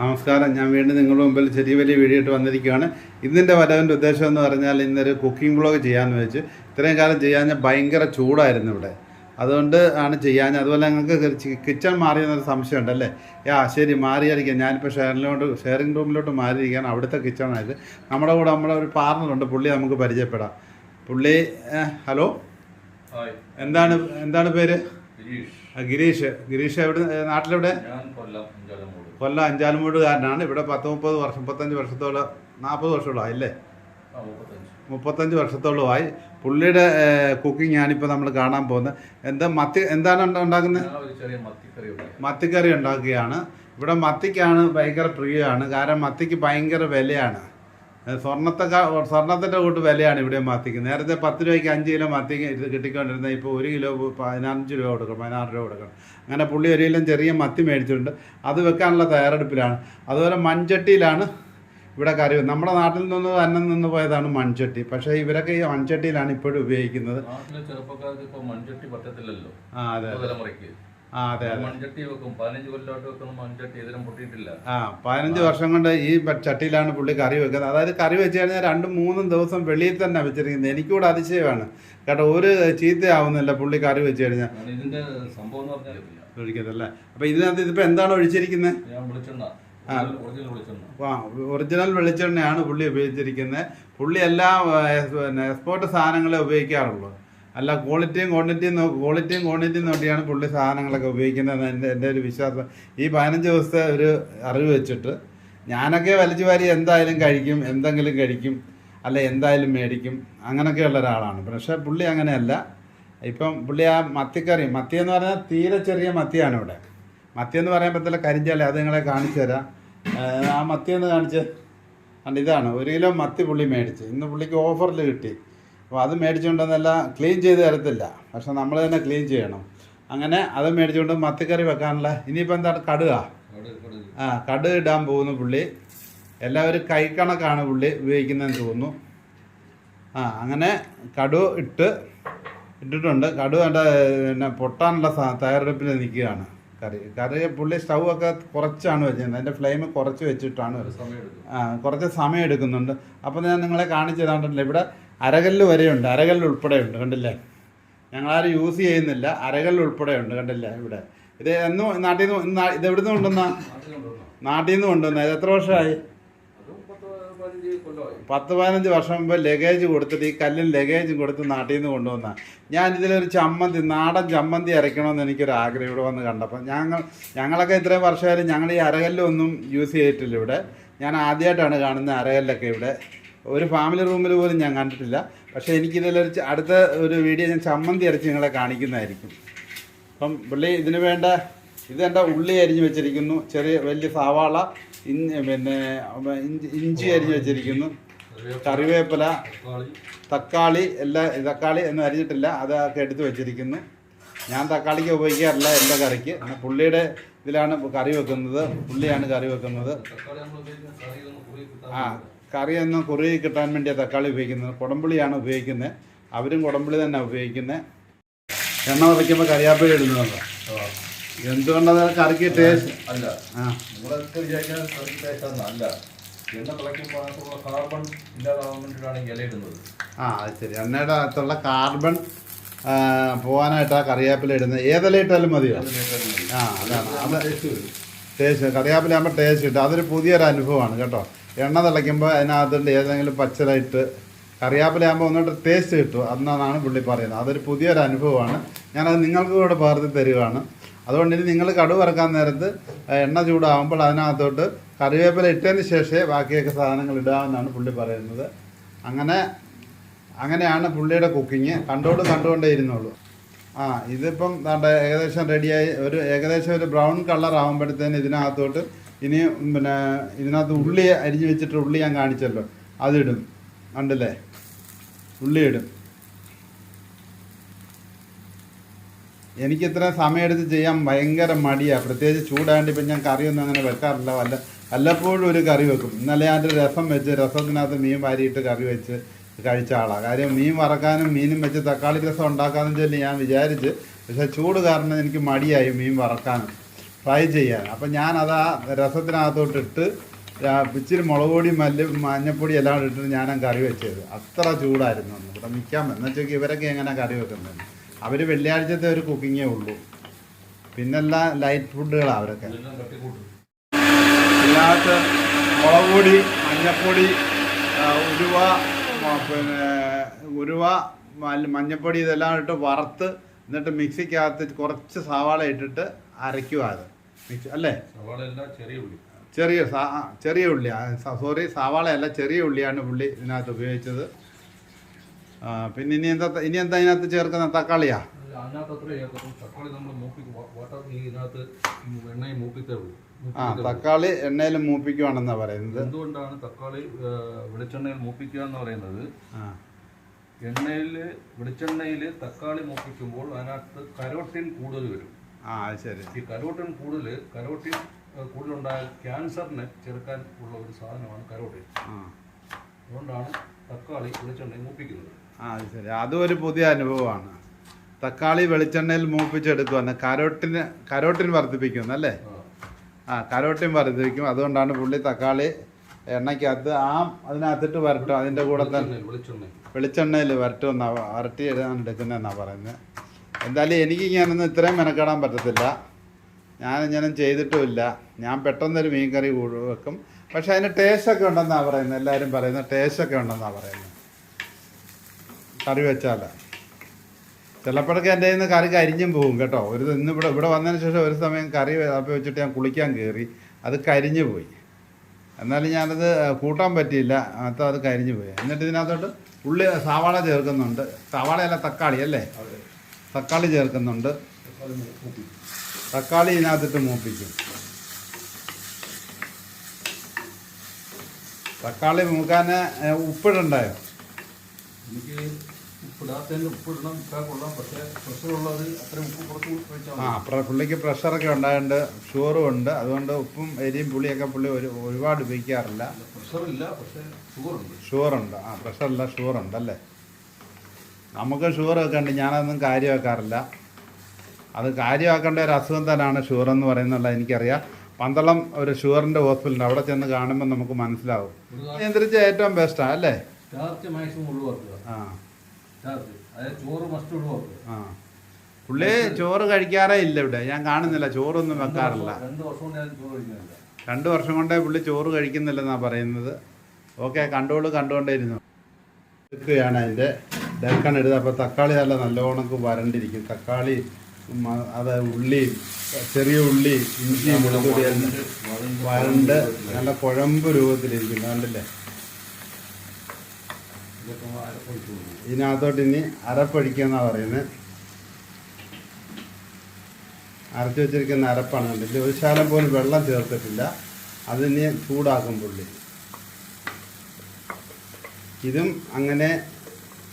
നമസ്കാരം. ഞാൻ വീണ്ടും നിങ്ങളുടെ മുമ്പിൽ ചെറിയ വലിയ വീഡിയോ ഇട്ട് വന്നിരിക്കുകയാണ്. ഇന്നിന്റെ വരവിന്റെ ഉദ്ദേശം എന്ന് പറഞ്ഞാൽ ഇന്നൊരു കുക്കിംഗ് വ്ളോഗ് ചെയ്യാമെന്ന് വെച്ച് ഇത്രയും കാലം ചെയ്യാൻ ഭയങ്കര ചൂടായിരുന്നു ഇവിടെ. അതുകൊണ്ട് ആണ് ചെയ്യാൻ അതുപോലെ ഞങ്ങൾക്ക് കിച്ചൺ മാറിയെന്നൊരു സംശയമുണ്ട് അല്ലേ? യാ ശരി മാറിയായിരിക്കാം ഞാനിപ്പോൾ ഷെയറിലോട്ട് ഷെയറിംഗ് റൂമിലോട്ട് മാറിയിരിക്കുകയാണ്. അവിടുത്തെ കിച്ചണായത് നമ്മുടെ കൂടെ നമ്മുടെ ഒരു പാർട്ണറുണ്ട് പുള്ളി നമുക്ക് പരിചയപ്പെടാം. പുള്ളി ഹലോ? എന്താണ് എന്താണ് പേര്? ഗിരീഷ്. ഗിരീഷ് എവിടെ നാട്ടിലെവിടെ? കൊല്ലം അഞ്ചാലമൂട്. കൊല്ലം അഞ്ചാലുമൂടുകാരനാണ്. ഇവിടെ പത്ത് മുപ്പത് വർഷം മുപ്പത്തഞ്ച് വർഷത്തോളം നാൽപ്പത് വർഷമുള്ള അല്ലേ? ആ മുപ്പത്തഞ്ച്. വർഷത്തോളമായി പുള്ളിയുടെ കുക്കിംഗ് ഞാനിപ്പോൾ നമ്മൾ കാണാൻ പോകുന്നത്. എന്താ മത്തി എന്താണ് ഉണ്ട- ഉണ്ടാക്കുന്നത്? മത്തിക്കറി ഉണ്ടാക്കുകയാണ്. ഇവിടെ മത്തിക്കാണ് ഭയങ്കര പ്രിയമാണ്. കാരണം മത്തിക്ക് ഭയങ്കര വിലയാണ്. ഏ, സ്വർണത്തിന്റെ കൂട്ട് വിലയാണ് ഇവിടെ മത്തിക്ക് നേരത്തെ പത്ത് രൂപയ്ക്ക് അഞ്ച് കിലോ ഇത് കിട്ടിക്കൊണ്ടിരുന്ന ഇപ്പോൾ ഒരു കിലോ പതിനഞ്ച് രൂപ കൊടുക്കണം പതിനാറ് രൂപ കൊടുക്കണം. അങ്ങനെ പുള്ളി ഒരു കിലോ ചെറിയ മത്തി മേടിച്ചിട്ടുണ്ട്. അത് വെക്കാനുള്ള തയ്യാറെടുപ്പിലാണ്. അതുപോലെ മൺചട്ടിയിലാണ് ഇവിടെ കറി നമ്മുടെ നാട്ടിൽ നിന്ന് തന്നെ നിന്ന് പോയതാണ് മൺചട്ടി. പക്ഷേ ഇവരൊക്കെ ഈ മൺചട്ടിയിലാണ് ഇപ്പോഴും ഉപയോഗിക്കുന്നത്. ചെറുപ്പക്കാർക്ക് ഇപ്പോൾ മൺചട്ടി പറ്റത്തില്ലല്ലോ. ആ അതെ തലമുറയ്ക്ക് മൺചട്ടി വെക്കും. പതിനഞ്ച് കൊല്ലമായിട്ട് വെക്കുന്ന മൺചട്ടി ഇതിലും പൊട്ടിയിട്ടില്ല. ആ പതിനഞ്ച് വർഷം കൊണ്ട് ഈ ചട്ടിയിലാണ് പുള്ളി കറി വെക്കുന്നത്. അതായത് കറി വെച്ച് കഴിഞ്ഞാൽ രണ്ടും മൂന്നും ദിവസം വെളിയിൽ തന്നെ വെച്ചിരിക്കുന്നത്. എനിക്കൂടെ അതിശയമാണ്. കേട്ടോ ഒരു ചീത്തയാവുന്നില്ല പുള്ളി കറി വെച്ച് കഴിഞ്ഞാൽ. ഇതിന്റെ സംഭവം എന്ന് പറഞ്ഞാൽ ഒഴിക്കതല്ലേ അപ്പോൾ ഇതിനകത്ത് ഇതിപ്പോ എന്താണ് ഒഴിച്ചിരിക്കുന്നത്? ഒറിജിനൽ വെളിച്ചെണ്ണയാണ് പുള്ളി ഉപയോഗിച്ചിരിക്കുന്നത്. പുള്ളി എല്ലാ പിന്നെ എക്സ്പോർട്ട് സാധനങ്ങളെ ഉപയോഗിക്കാറുള്ളൂ. അല്ല ക്വാളിറ്റിയും ക്വാണ്ടിറ്റിയും ക്വാളിറ്റിയും ക്വാണ്ടിറ്റിയും നോക്കിയാണ് പുള്ളി സാധനങ്ങളൊക്കെ ഉപയോഗിക്കുന്നത്. എന്റെ എന്റെ ഒരു വിശ്വാസം. ഈ പതിനഞ്ച് ദിവസത്തെ ഒരു അറിവ് വെച്ചിട്ട് ഞാനൊക്കെ വലിച്ചു വാരി എന്തായാലും കഴിക്കും എന്തെങ്കിലും കഴിക്കും അല്ല എന്തായാലും മേടിക്കും അങ്ങനെയൊക്കെയുള്ള ഒരാളാണ്. പക്ഷേ പുള്ളി അങ്ങനെയല്ല. ഇപ്പം പുള്ളി ആ മത്തിക്കറി മത്തി എന്ന് പറഞ്ഞാൽ തീരെ ചെറിയ മത്തിയാണ് ഇവിടെ. മത്തി എന്ന് പറയുമ്പോഴത്തേക്ക് കരിഞ്ചാലേ അത് നിങ്ങളെ കാണിച്ചു തരാം. ആ മത്തി എന്ന് കാണിച്ച്. അല്ല ഇതാണ് ഒരു കിലോ മത്തി പുള്ളി മേടിച്ച്. ഇന്ന് പുള്ളിക്ക് ഓഫറിൽ കിട്ടി. അപ്പോൾ അത് മേടിച്ചുകൊണ്ടെന്നല്ല ക്ലീൻ ചെയ്ത് തരത്തില്ല. പക്ഷെ നമ്മൾ തന്നെ ക്ലീൻ ചെയ്യണം. അങ്ങനെ അത് മേടിച്ചുകൊണ്ട് മത്തിക്കറി വെക്കാനുള്ള ഇനിയിപ്പോൾ എന്താണ് കടുക? ആ കടുക ഇടാൻ പോകുന്നു പുള്ളി. എല്ലാവരും കൈക്കണക്കാണ് പുള്ളി ഉപയോഗിക്കുന്നതെന്ന് തോന്നുന്നു. ആ അങ്ങനെ കടു ഇട്ട് ഇട്ടിട്ടുണ്ട്. കടു എന്റെ പിന്നെ പൊട്ടാനുള്ള തയ്യാറെടുപ്പിൽ നിൽക്കുകയാണ്. കറി കറി പുള്ളി സ്റ്റൗ ഒക്കെ കുറച്ചാണ് വെച്ചിരുന്നത്. അതിന്റെ ഫ്ലെയിം കുറച്ച് വെച്ചിട്ടാണ്. ആ കുറച്ച് സമയം എടുക്കുന്നുണ്ട്. അപ്പോൾ ഞാൻ നിങ്ങളെ കാണിച്ചു തന്നിട്ടില്ല. ഇവിടെ അരകല്ല് വരെയുണ്ട് അരകല്ല് ഉൾപ്പെടെയുണ്ട് കണ്ടില്ലേ? ഞങ്ങളാരും യൂസ് ചെയ്യുന്നില്ല അരകല്ല് ഉൾപ്പെടെയുണ്ട് കണ്ടില്ലേ ഇവിടെ? ഇത് എന്നും നാട്ടിൽ നിന്ന് ഇത് എവിടെ നിന്ന് കൊണ്ടുവന്ന? നാട്ടിൽ നിന്ന് കൊണ്ടുവന്ന. ഇത് എത്ര വർഷമായി? പത്ത് പതിനഞ്ച് വർഷം മുമ്പ് ലഗേജ് കൊടുത്തിട്ട് ഈ കല്ലും ലഗേജും കൊടുത്ത് നാട്ടിൽ നിന്ന് കൊണ്ടുവന്ന. ഞാൻ ഇതിലൊരു ചമ്മന്തി നാടൻ ചമ്മന്തി അരയ്ക്കണമെന്ന് എനിക്കൊരു ആഗ്രഹം ഇവിടെ വന്ന് കണ്ടപ്പോൾ ഞങ്ങൾ ഞങ്ങളൊക്കെ ഇത്രയും വർഷമായാലും ഞങ്ങൾ ഈ അരകല്ലൊന്നും യൂസ് ചെയ്തിട്ടില്ല ഇവിടെ. ഞാൻ ആദ്യമായിട്ടാണ് കാണുന്നത് അരകല്ലൊക്കെ ഇവിടെ. ഒരു ഫാമിലി റൂമിൽ പോലും ഞാൻ കണ്ടിട്ടില്ല. പക്ഷേ എനിക്കിതിലൊരു അടുത്ത ഒരു വീഡിയോ ഞാൻ ചമ്മന്തി അരച്ച് നിങ്ങളെ കാണിക്കുന്നതായിരിക്കും. അപ്പം പുള്ളി ഇതിന് വേണ്ട ഇത് ഉള്ളി അരിഞ്ഞ് വെച്ചിരിക്കുന്നു. ചെറിയ വലിയ സവാള ഇഞ്ചി പിന്നെ ഇഞ്ചി ഇഞ്ചി അരിഞ്ഞ് വെച്ചിരിക്കുന്നു. കറിവേപ്പില തക്കാളി എല്ലാം തക്കാളി ഒന്നും അരിഞ്ഞിട്ടില്ല. അതൊക്കെ എടുത്ത് വെച്ചിരിക്കുന്നു. ഞാൻ തക്കാളിക്ക് ഉപയോഗിക്കാറില്ല എന്റെ കറിക്ക്. പുള്ളിയുടെ ഇതിലാണ് കറി വെക്കുന്നത്. പുള്ളിയാണ് കറി വെക്കുന്നത്. ആ കറി ഒന്ന് കുറുകി കിട്ടാൻ വേണ്ടി തക്കാളി ഉപയോഗിക്കുന്നത്. കുടംപുളിയാണ് ഉപയോഗിക്കുന്നത്. അവരും കുടംപുളി തന്നെ ഉപയോഗിക്കുന്നത് എണ്ണ വറയ്ക്കുമ്പോൾ കറിയാപ്പിഴ ഇടുന്നുണ്ട് എന്തുകൊണ്ടാണ് എന്തുകൊണ്ടത് കറിക്ക് ടേസ്റ്റ് അല്ല. ആ. നിങ്ങളൊക്കെ വിചാരിക്കുന്ന കറി ടേസ്റ്റ് അല്ല. എണ്ണ തിളയ്ക്കുമ്പോൾ കാർബൺ ഇല്ലാതാവാൻ വേണ്ടിയിട്ടാണ് ഇല ഇടുന്നത്. ആ അത് ശരി. എണ്ണയുടെ അകത്തുള്ള കാർബൺ പോകാനായിട്ടാണ് കറിവേപ്പില ഇടുന്നത്. ഏതെല്ലാം ഇട്ടാലും മതിയോ. ആ അതാണ്. അത് ടേസ്റ്റ് കറിയാപ്പില ടേസ്റ്റ് കറിവേപ്പില ആകുമ്പോൾ ടേസ്റ്റ് കിട്ടും. അതൊരു പുതിയൊരു അനുഭവമാണ് കേട്ടോ. എണ്ണ തിളയ്ക്കുമ്പോൾ അതിനകത്തുണ്ട് ഏതെങ്കിലും പച്ചലായിട്ട് ആകുമ്പോൾ ഒന്നുകൂടെ ടേസ്റ്റ് കിട്ടും. അന്നാണ് പുള്ളി പറയുന്നത്. അതൊരു പുതിയൊരു അനുഭവമാണ്. ഞാനത് നിങ്ങൾക്ക് കൂടെ പകർത്തി തരികയാണ്. അതുകൊണ്ട് ഇനി നിങ്ങൾ കടുവ് വറക്കാൻ നേരത്ത് എണ്ണ ചൂടാകുമ്പോൾ അതിനകത്തോട്ട് കറിവേപ്പില ഇട്ടതിന് ശേഷമേ ബാക്കിയൊക്കെ സാധനങ്ങൾ ഇടാമെന്നാണ് പുള്ളി പറയുന്നത്. അങ്ങനെ അങ്ങനെയാണ് പുള്ളിയുടെ കുക്കിങ് കണ്ടോണ്ട് കണ്ടുകൊണ്ടേ ഇരുന്നുള്ളൂ ആ ഇതിപ്പം ഏകദേശം റെഡിയായി ഒരു ഏകദേശം ഒരു ബ്രൗൺ കളർ ആകുമ്പോഴത്തേന് ഇതിനകത്തോട്ട് ഇനി പിന്നെ ഇതിനകത്ത് ഉള്ളി അരിഞ്ഞ് വെച്ചിട്ട് ഉള്ളി ഞാൻ കാണിച്ചല്ലോ. അതിടും. കണ്ടല്ലേ? ഉള്ളി ഇടും. എനിക്ക് ഇത്ര സമയമെടുത്ത് ചെയ്യാൻ ഭയങ്കര മടിയാണ് പ്രത്യേകിച്ച് ചൂടായതുകൊണ്ട് ഇപ്പം ഞാൻ കറിയൊന്നും അങ്ങനെ വെക്കാറില്ല. വല്ല വല്ലപ്പോഴും ഒരു കറി വെക്കും. ഇന്നലെ ഞാൻ രസം വെച്ച് രസത്തിനകത്ത് മീൻ വാരിയിട്ട് കറി വെച്ച് കഴിച്ച ആളാണ് കാര്യം മീൻ വറക്കാനും മീനും വെച്ച് തക്കാളി രസം ഉണ്ടാക്കാമെന്ന് ചൊല്ലി ഞാൻ വിചാരിച്ച് പക്ഷേ ചൂട് കാരണം എനിക്ക് മടിയായി മീൻ വറക്കാനും ഫ്രൈ ചെയ്യാൻ. അപ്പം ഞാനത് ആ രസത്തിനകത്തോട്ട് ഇട്ട് ഇച്ചിരി മുളക് പൊടി മല്ലി മഞ്ഞപ്പൊടി എല്ലാം ഇട്ടിട്ട് ഞാൻ കറി വെച്ചത് അത്ര ചൂടായിരുന്നു അന്ന്. ഇവിടെ നിൽക്കാൻ എന്ന് വെച്ചാൽ ഇവരൊക്കെ എങ്ങനെ കറി വെക്കുന്നത് അവർ വെള്ളിയാഴ്ചത്തെ ഒരു കുക്കിങ്ങേ ഉള്ളൂ. പിന്നെല്ലാം ലൈറ്റ് ഫുഡുകളാണ് അവരൊക്കെ. ഇതിനകത്ത് മുളക് പൊടി മഞ്ഞപ്പൊടി ഉരുവ പിന്നെ ഉരുവ മഞ്ഞപ്പൊടി ഇതെല്ലാം ഇട്ട് വറുത്ത് എന്നിട്ട് മിക്സിക്കകത്ത് കുറച്ച് സവാള ഇട്ടിട്ട് അരയ്ക്കുക അത്. അല്ലേ? ചെറിയ ചെറിയ ഉള്ളി സോറി സവാളയല്ല ചെറിയ ഉള്ളിയാണ് ഉള്ളി ഇതിനകത്ത് ഉപയോഗിച്ചത്. പിന്നെ ഇനി എന്താ ഇനി എന്താ ഇതിനകത്ത് ചേർക്കുന്ന തക്കാളിയാ? ആ തക്കാളി എണ്ണയിൽ മൂപ്പിക്കുവാണെന്നാ പറയുന്നത്. എന്തുകൊണ്ടാണ് തക്കാളി വെളിച്ചെണ്ണയിൽ മൂപ്പിക്കുക എന്ന് പറയുന്നത് എണ്ണയിൽ വെളിച്ചെണ്ണയിൽ തക്കാളി മൂപ്പിക്കുമ്പോൾ അതിനകത്ത് കരോട്ടിൻ കൂടുതൽ വരും. ആ അത് ശരി. ഈ കരോട്ടിൻ കൂടുതൽ കരോട്ടിൻ കൂടുതലുണ്ടായ ക്യാൻസറിനെ ചെറുക്കാൻ ഉള്ള ഒരു സാധനമാണ് കരോട്ടിൻ. അതുകൊണ്ടാണ് തക്കാളി വെളിച്ചെണ്ണയിൽ മൂപ്പിക്കുന്നത്. ആ അത് ശരി. അതും ഒരു പുതിയ അനുഭവമാണ്. തക്കാളി വെളിച്ചെണ്ണയിൽ മൂപ്പിച്ചെടുക്കുവാണ് കരോട്ടിന് കരോട്ടിൻ വർദ്ധിപ്പിക്കുന്നു അല്ലേ? ആ. കരോട്ടിൻ വർദ്ധിപ്പിക്കും. അതുകൊണ്ടാണ് പുള്ളി തക്കാളി എണ്ണയ്ക്കകത്ത് ആ അതിനകത്തിട്ട് വരട്ടും. അതിന്റെ കൂടെ തന്നെ വെളിച്ചെണ്ണയിൽ വെളിച്ചെണ്ണയിൽ. വരട്ടും എഴുതാൻ എടുക്കുന്നതെന്നാണ് പറയുന്നത്. എന്തായാലും എനിക്ക് ഞാനൊന്നും ഇത്രയും മെനക്കെടാൻ പറ്റത്തില്ല. ഞാൻ ഇങ്ങനെ ചെയ്തിട്ടുമില്ല. ഞാൻ പെട്ടെന്നൊരു മീൻ കറി വെക്കും. പക്ഷെ അതിന് ടേസ്റ്റൊക്കെ ഉണ്ടെന്നാണ് പറയുന്നത്. എല്ലാവരും പറയുന്നത് ടേസ്റ്റൊക്കെ ഉണ്ടെന്നാണ് പറയുന്നത്. കറി വെച്ചാൽ ചിലപ്പോഴൊക്കെ എന്റെ നിന്ന് കറി കരിഞ്ഞും പോകും കേട്ടോ. ഒരു ഇന്ന് ഇവിടെ ഇവിടെ വന്നതിന് ശേഷം ഒരു സമയം കറി അപ്പം വെച്ചിട്ട് ഞാൻ കുളിക്കാൻ കയറി. അത് കരിഞ്ഞു പോയി. എന്നാലും ഞാനത് കൂട്ടാൻ പറ്റിയില്ല. അത് കരിഞ്ഞു പോയി. എന്നിട്ട് ഇതിനകത്തോട്ട് ഉള്ളി സവാള ചേർക്കുന്നുണ്ട്. സവാളയല്ല തക്കാളി അല്ലേ? തക്കാളി ചേർക്കുന്നുണ്ട്. തക്കാളി ഇതിനകത്തിട്ട് മൂപ്പിക്കും. തക്കാളി മൂക്കാൻ ഉപ്പിടണ്ടായോ? എനിക്ക് ആ പുള്ളിക്ക് പ്രഷറൊക്കെ ഉണ്ടായതുകൊണ്ട് ഷുഗറും ഉണ്ട്. അതുകൊണ്ട് ഉപ്പും എരിയും പുളിയൊക്കെ പുള്ളി ഒരു ഒരുപാട് ഉപയോഗിക്കാറില്ല. പ്രഷറില്ല പക്ഷേ ഷുഗറുണ്ട് ഷുഗറുണ്ട് ആ പ്രഷറില്ല ഷുഗറുണ്ട് അല്ലേ നമുക്ക് ഷുഗറൊക്കെ ഉണ്ട് ഞാനതൊന്നും കാര്യമാക്കാറില്ല. അത് കാര്യമാക്കേണ്ട ഒരു അസുഖം തന്നെയാണ് ഷുഗർ എന്ന് പറയുന്നുള്ള എനിക്കറിയാം. പന്തളം ഒരു ഷുഗറിന്റെ ഹോസ്പിറ്റലുണ്ട്. അവിടെ ചെന്ന് കാണുമ്പോൾ നമുക്ക് മനസ്സിലാവും. നിയന്ത്രിച്ച ഏറ്റവും ബെസ്റ്റാണ് അല്ലേ? ആ. പുള്ളി ചോറ് കഴിക്കാറേ ഇല്ല ഇവിടെ. ഞാൻ കാണുന്നില്ല. ചോറൊന്നും വെക്കാറില്ല. രണ്ട് വർഷം കൊണ്ട് ഞാൻ രണ്ട് വർഷം കൊണ്ടേ പുള്ളി ചോറ് കഴിക്കുന്നില്ലെന്നാണ് പറയുന്നത്. ഓക്കെ കണ്ടോളൂ കണ്ടുകൊണ്ടേയിരുന്നു എടുക്കുകയാണ് അതിന്റെ. ഡക്കൺ എടുത്ത് അപ്പോൾ തക്കാളി നല്ല നല്ലോണക്ക് വരണ്ടിരിക്കും. തക്കാളി അത് ഉള്ളി ചെറിയ ഉള്ളി ഇഞ്ചി വെളുത്തുള്ളി എല്ലാം വരണ്ട്. നല്ല കുഴമ്പ് രൂപത്തിലിരിക്കും. കണ്ടില്ലേ? ഇതിനകത്തോട്ട് ഇനി അരപ്പടിക്കുന്നാണ് പറയുന്നത്. അരച്ചു വെച്ചിരിക്കുന്ന അരപ്പാണ് കണ്ടില്ല? ഒരു ശാലം പോലും വെള്ളം ചേർത്തിട്ടില്ല. അതിനെ ചൂടാക്കും പുള്ളി. ഇതും അങ്ങനെ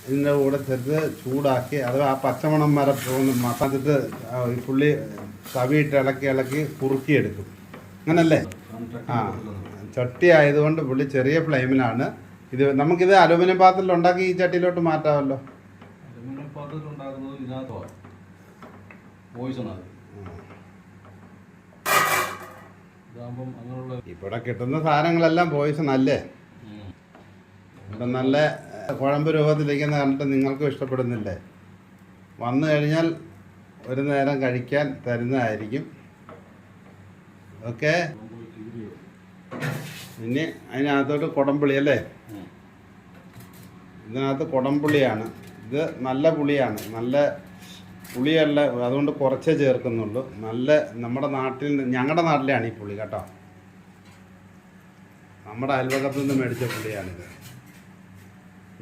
ഇതിന്റെ കൂടെ ചേർത്ത് ചൂടാക്കി അത് ആ പച്ചമണം വരെ പോകുന്ന മസാജിട്ട് ഈ പുള്ളി തവിയിട്ട് ഇളക്കി ഇളക്കി കുറുക്കിയെടുക്കും. അങ്ങനല്ലേ? ആ ചട്ടി ആയതുകൊണ്ട് പുള്ളി ചെറിയ ഫ്ലെയിമിലാണ്. ഇത് നമുക്കിത് അലുമിനിയം പാത്രത്തിൽ ഉണ്ടാക്കി ഈ ചട്ടിയിലോട്ട് മാറ്റാമല്ലോ. ഇവിടെ കിട്ടുന്ന സാധനങ്ങളെല്ലാം പോയിസൺ അല്ലേ. ഇവിടെ നല്ല കുഴമ്പ് രൂപത്തിലിരിക്കുന്ന കണ്ടിട്ട് നിങ്ങൾക്കും ഇഷ്ടപ്പെടുന്നില്ലേ? വന്നു കഴിഞ്ഞാൽ ഒരു നേരം കഴിക്കാൻ തരുന്നതായിരിക്കും. ഓക്കെ? ഇനി അതിനകത്തോട്ട് കുടംപുളി അല്ലേ. ഇതിനകത്ത് കുടംപുളിയാണ്. ഇത് നല്ല പുളിയാണ്. നല്ല പുളിയല്ല അതുകൊണ്ട് കുറച്ചേ ചേർക്കുന്നുള്ളൂ. നല്ല നമ്മുടെ നാട്ടിൽ ഞങ്ങളുടെ നാട്ടിലാണ് ഈ പുളി കേട്ടോ. നമ്മുടെ അയൽവക്കത്തു നിന്ന് മേടിച്ച പുളിയാണിത്.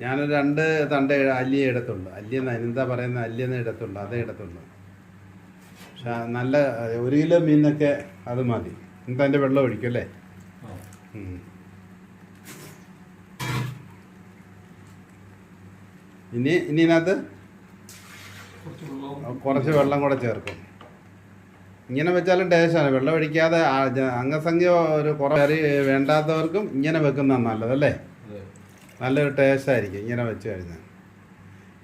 ഞാനൊരു രണ്ട് തണ്ട അല്ലിയെ എടുത്തുള്ളൂ അല്ലിയെന്ന് എന്താ പറയുന്ന? അല്ലിയെന്ന് എടുത്തുള്ളൂ അതേ എടുത്തുള്ളൂ പക്ഷെ നല്ല ഒരു കിലോ മീനൊക്കെ അത് മതി. എന്നിട്ട് അതിന്റെ വെള്ളം ഒഴിക്കും അല്ലേ? ഇനി ഇനി ഇതിനകത്ത് കുറച്ച് വെള്ളം. കൂടെ ചേർക്കും. ഇങ്ങനെ വെച്ചാലും ടേസ്റ്റാണ് വെള്ളം ഒഴിക്കാതെ അംഗസംഖ്യ ഒരു കുറേ കറി വേണ്ടാത്തവർക്കും ഇങ്ങനെ വെക്കുന്നതാണ് നല്ലതല്ലേ? നല്ലൊരു ടേസ്റ്റ് ആയിരിക്കും ഇങ്ങനെ വെച്ച് കഴിഞ്ഞാൽ.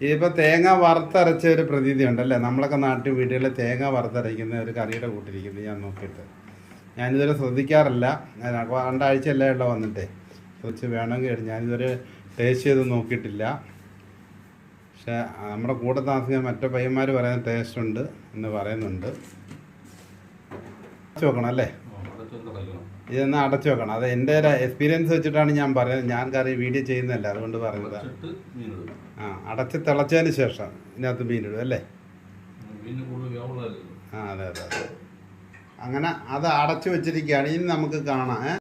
ഇതിപ്പോൾ തേങ്ങ വറുത്തരച്ച ഒരു പ്രതീതി ഉണ്ടല്ലേ? നമ്മളൊക്കെ നാട്ടിൽ വീടുകളിൽ തേങ്ങ വറുത്തരയ്ക്കുന്ന ഒരു കറിയുടെ കൂട്ടിരിക്കുന്നത് ഞാൻ നോക്കിയിട്ട്. ഞാനിതുവരെ ശ്രദ്ധിക്കാറില്ല. രണ്ടാഴ്ചയല്ലേ ഉള്ള വന്നിട്ടേ. കുറച്ച് വേണമെങ്കിൽ ഞാനിതുവരെ ടേസ്റ്റ് ചെയ്ത് നോക്കിയിട്ടില്ല. പക്ഷേ നമ്മുടെ കൂടെ താമസിക്കുന്ന മറ്റേ പയ്യന്മാർ പറയുന്ന ടേസ്റ്റ് ഉണ്ട് എന്ന് പറയുന്നുണ്ട്. നോക്കണം അല്ലേ? ഇതൊന്ന് അടച്ചു വെക്കണം. അത് എന്റെ എക്സ്പീരിയൻസ് വെച്ചിട്ടാണ് ഞാൻ പറയുന്നത്. ഞാൻ കറി വീഡിയോ ചെയ്യുന്നതല്ല അതുകൊണ്ട് പറയുന്നത്. ആ അടച്ച് തിളച്ചതിന് ശേഷം ഇതിനകത്ത് മീനിടും അല്ലേ? ആ അതെ അതെ അതെ. അങ്ങനെ അത് അടച്ചു വെച്ചിരിക്കുകയാണ്. ഇനി നമുക്ക് കാണാം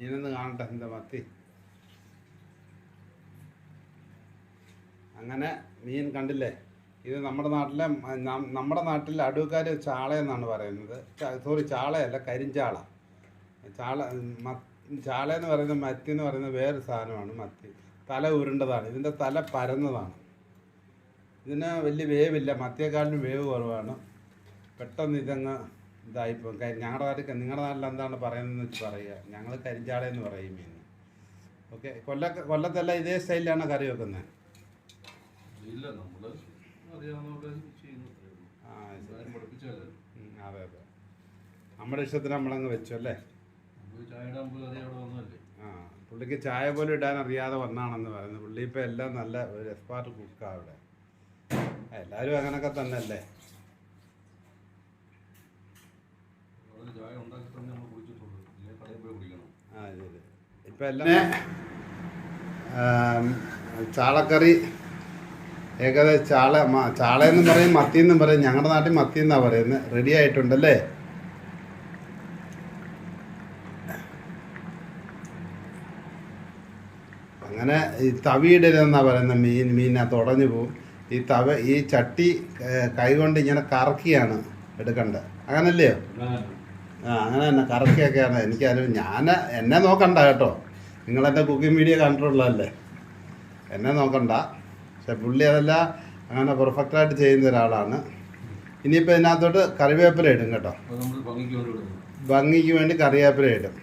ഇതൊന്ന് കാണട്ടെ എന്താ മത്തി. അങ്ങനെ മീൻ കണ്ടില്ലേ? ഇത് നമ്മുടെ നാട്ടിലെ നമ്മുടെ നാട്ടിൽ അടുക്കാർ ചാള എന്നാണ് പറയുന്നത്. സോറി ചാളയല്ല കരിഞ്ചാള. ചാള ചാള എന്ന് പറയുന്നത് മത്തി എന്ന് പറയുന്നത് വേറൊരു സാധനമാണ് മത്തി. തല ഉരുണ്ടതാണ്. ഇതിന്റെ തല പരന്നതാണ്. ഇതിന് വലിയ വേവില്ല. മത്തിയെക്കാളിലും വേവ് കുറവാണ്. പെട്ടെന്ന് ഇതങ്ങ് ഇതായിപ്പോൾ ഞങ്ങളുടെ നാട്ടിൽ നിങ്ങളുടെ നാട്ടിൽ എന്താണ് പറയുന്നതെന്ന് വെച്ച് പറയുക ഞങ്ങൾ കരിഞ്ചാള എന്ന് പറയും മീൻ. ഓക്കെ കൊല്ല കൊല്ലത്തല്ല ഇതേ സ്റ്റൈലിലാണ് കറി വെക്കുന്നത് ഇല്ല ഉം, അതെ അതെ. നമ്മുടെ ഇഷ്ടത്തിന് നമ്മളങ്ങ് വെച്ചു അല്ലേ? ആ പുള്ളിക്ക് ചായ പോലും ഇടാൻ അറിയാതെ വന്നാണെന്ന് പറയുന്നത് പുള്ളി ഇപ്പം എല്ലാം നല്ല ഒരു എക്സ്പാർട്ട് കുക്കാണ് അവിടെ. എല്ലാവരും അങ്ങനെയൊക്കെ തന്നെ അല്ലേ ചായ ഉണ്ടാക്കി തന്നെ നമ്മൾ കുടിച്ചിട്ടുള്ളൂ. ഇല്ലേ കടയിൽ പോയി കുടിക്കണം. ആ ഇപ്പം എല്ലാം ചാളക്കറി ഏകദേശം ചാള ചാളയെന്നും പറയും മത്തി എന്നും പറയും. ഞങ്ങളുടെ നാട്ടിൽ മത്തി എന്നാണ് പറയുന്നത് റെഡി ആയിട്ടുണ്ടല്ലേ? അങ്ങനെ ഈ തവിയിടരുതെന്നാണ് പറയുന്നത് മീൻ മീനകത്ത് ഉടഞ്ഞു പോവും. ഈ തവ ഈ ചട്ടി കൈകൊണ്ട് ഇങ്ങനെ കറക്കിയാണ് എടുക്കേണ്ടത് അങ്ങനല്ലയോ? ആ അങ്ങനെ തന്നെ. കറക്കിയൊക്കെയാണ് എനിക്കറിയാം ഞാൻ എന്നെ നോക്കണ്ട കേട്ടോ. നിങ്ങളെന്റെ കുക്കിംഗ് വീഡിയോ കണ്ടിട്ടുള്ളതല്ലേ? എന്നെ നോക്കണ്ട. പക്ഷെ പുള്ളി അതെല്ലാം അങ്ങനെ പെർഫെക്റ്റായിട്ട് ചെയ്യുന്ന ഒരാളാണ്. ഇനിയിപ്പോൾ ഇതിനകത്തോട്ട് കറിവേപ്പില ഇടും കേട്ടോ. ഭംഗിക്ക് വേണ്ടി കറിവേപ്പില ഇടും.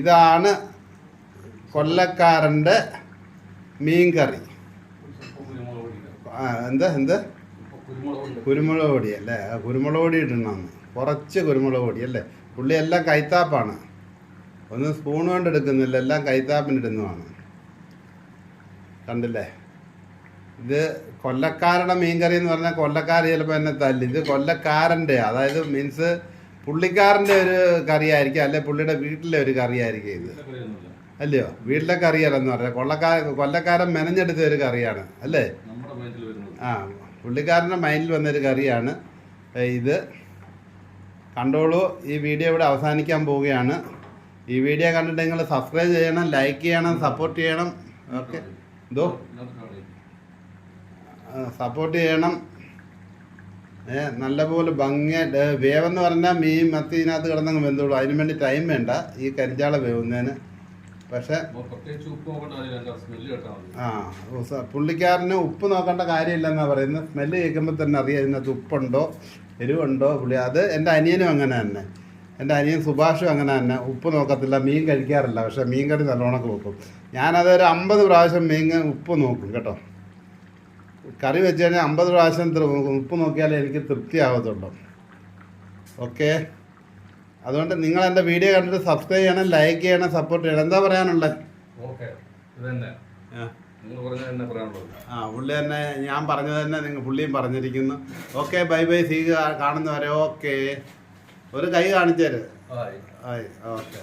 ഇതാണ് കൊല്ലക്കാരന്റെ മീൻ കറി എന്താ? എന്താ? കുരുമുളക് പൊടി അല്ലേ? ആ കുരുമുളക് പൊടി ഇടണമെന്ന് കുറച്ച് കുരുമുളക് പൊടി അല്ലേ? പുള്ളി എല്ലാം കൈത്താപ്പാണ്. ഒന്നും സ്പൂൺ കൊണ്ട് എടുക്കുന്നില്ല എല്ലാം കൈത്താപ്പിന് ഇടുന്നതാണ്. കണ്ടില്ലേ? ഇത് കൊല്ലക്കാരുടെ മീൻകറി എന്ന് പറഞ്ഞാൽ കൊല്ലക്കാർ ചിലപ്പോൾ എന്നെ തല്ലി. ഇത് കൊല്ലക്കാരന്റെ അതായത് മീൻസ് പുള്ളിക്കാരന്റെ ഒരു കറിയായിരിക്കും അല്ലെ പുള്ളിയുടെ വീട്ടിലെ ഒരു കറിയായിരിക്കും ഇത്. അല്ലയോ? വീട്ടിലെ കറിയല്ലെന്ന് പറഞ്ഞാൽ കൊള്ളക്കാര കൊല്ലക്കാരൻ മെനഞ്ഞെടുത്ത ഒരു കറിയാണ് അല്ലേ? ആ പുള്ളിക്കാരന്റെ മൈൻഡിൽ വന്നൊരു കറിയാണ്. ഇത് കണ്ടോളൂ ഈ വീഡിയോ ഇവിടെ അവസാനിക്കാൻ പോവുകയാണ്. ഈ വീഡിയോ കണ്ടിട്ട് നിങ്ങൾ സബ്സ്ക്രൈബ് ചെയ്യണം ലൈക്ക് ചെയ്യണം സപ്പോർട്ട് ചെയ്യണം. ഓക്കെ. എന്തോ സപ്പോർട്ട് ചെയ്യണം. ഏ നല്ലപോലെ ഭംഗി വേവെന്ന് പറഞ്ഞാൽ മീൻ മത്തി ഇതിനകത്ത് കിടന്നങ്ങ് വെന്തോളൂ അതിന് വേണ്ടി ടൈം വേണ്ട ഈ കരിഞ്ചാള വേവുന്നതിന്. പക്ഷേ ആ പുള്ളിക്കാരന് ഉപ്പ് നോക്കേണ്ട കാര്യമില്ലെന്നാണ് പറയുന്നത്. സ്മെല്ല് കേൾക്കുമ്പോൾ തന്നെ അറിയാം ഇതിനകത്ത് ഉപ്പുണ്ടോ എരിവുണ്ടോ. പുള്ളി അത് എന്റെ അനിയനും അങ്ങനെ തന്നെ. എന്റെ അനിയൻ സുഭാഷും അങ്ങനെ തന്നെ. ഉപ്പ് നോക്കത്തില്ല മീൻ കഴിക്കാറില്ല. പക്ഷേ മീൻ കറി നല്ലോണമൊക്കെ വെക്കും ഒരു അമ്പത് പ്രാവശ്യം മീൻ ഉപ്പ് നോക്കും കേട്ടോ. കറി വെച്ച് കഴിഞ്ഞാൽ അമ്പത് പ്രാവശ്യം ഉപ്പ് നോക്കിയാലേ എനിക്ക് തൃപ്തിയാവത്തുള്ളൂ. ഓക്കെ? അതുകൊണ്ട് നിങ്ങൾ എന്റെ വീഡിയോ കണ്ടിട്ട് സബ്സ്ക്രൈബ് ചെയ്യണം ലൈക്ക് ചെയ്യണം സപ്പോർട്ട് ചെയ്യണം. എന്താ പറയാനുള്ളത്. ആ പുള്ളി തന്നെ ഞാൻ പറഞ്ഞത് തന്നെ നിങ്ങൾ പുള്ളിയും പറഞ്ഞിരിക്കുന്നു. ഓക്കെ ബൈ ബൈ സീ കാണുന്നവരെ. ഓക്കെ ഒരു കൈ കാണിച്ചേര്. ആയി. ആയി ഓക്കെ